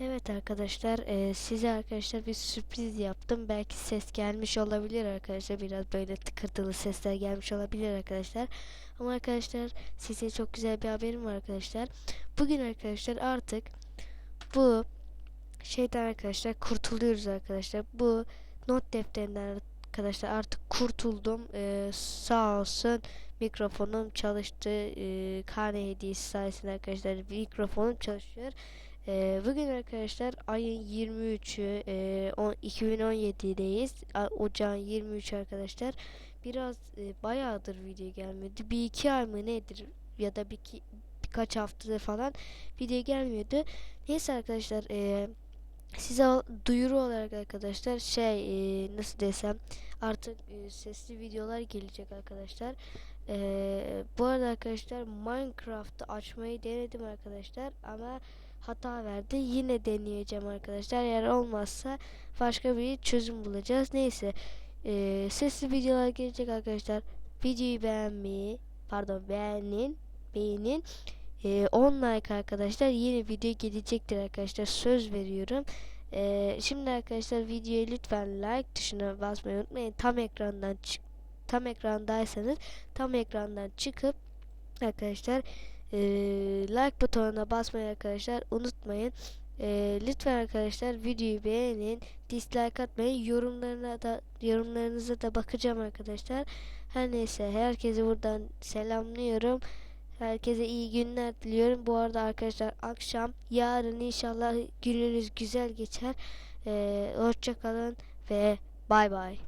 Evet arkadaşlar e, size arkadaşlar bir sürpriz yaptım. Belki ses gelmiş olabilir arkadaşlar. Biraz böyle tıkırtılı sesler gelmiş olabilir arkadaşlar. Ama arkadaşlar size çok güzel bir haberim var arkadaşlar. Bugün arkadaşlar artık bu şeyden arkadaşlar kurtuluyoruz arkadaşlar. Bu not defterinden arkadaşlar artık kurtuldum. E, sağ olsun mikrofonum çalıştı. E, karne hediyesi sayesinde arkadaşlar mikrofonum çalışıyor. Ee, bugün arkadaşlar ayın 23'ü e, on- 2017'deyiz. A- Ocağın 23 arkadaşlar. Biraz e, bayağıdır video gelmedi. Bir iki ay mı nedir ya da bir iki, birkaç haftadır falan video gelmiyordu. Neyse arkadaşlar e, size duyuru olarak arkadaşlar şey e, nasıl desem artık e, sesli videolar gelecek arkadaşlar. E, bu arada arkadaşlar Minecraft'ı açmayı denedim arkadaşlar ama hata verdi. Yine deneyeceğim arkadaşlar. Eğer olmazsa başka bir çözüm bulacağız. Neyse. Ee, sesli videolar gelecek arkadaşlar. Videoyu beğenmeyi pardon beğenin beğenin. 10 like arkadaşlar. Yeni video gelecektir arkadaşlar. Söz veriyorum. Ee, şimdi arkadaşlar videoya lütfen like tuşuna basmayı unutmayın. Tam ekrandan çık tam ekrandaysanız tam ekrandan çıkıp arkadaşlar ee, like butonuna basmayı arkadaşlar unutmayın. Ee, lütfen arkadaşlar videoyu beğenin, dislike atmayın. Yorumlarına da yorumlarınıza da bakacağım arkadaşlar. Her neyse herkese buradan selamlıyorum. Herkese iyi günler diliyorum. Bu arada arkadaşlar akşam yarın inşallah gününüz güzel geçer. Ee, hoşça kalın ve bay bay.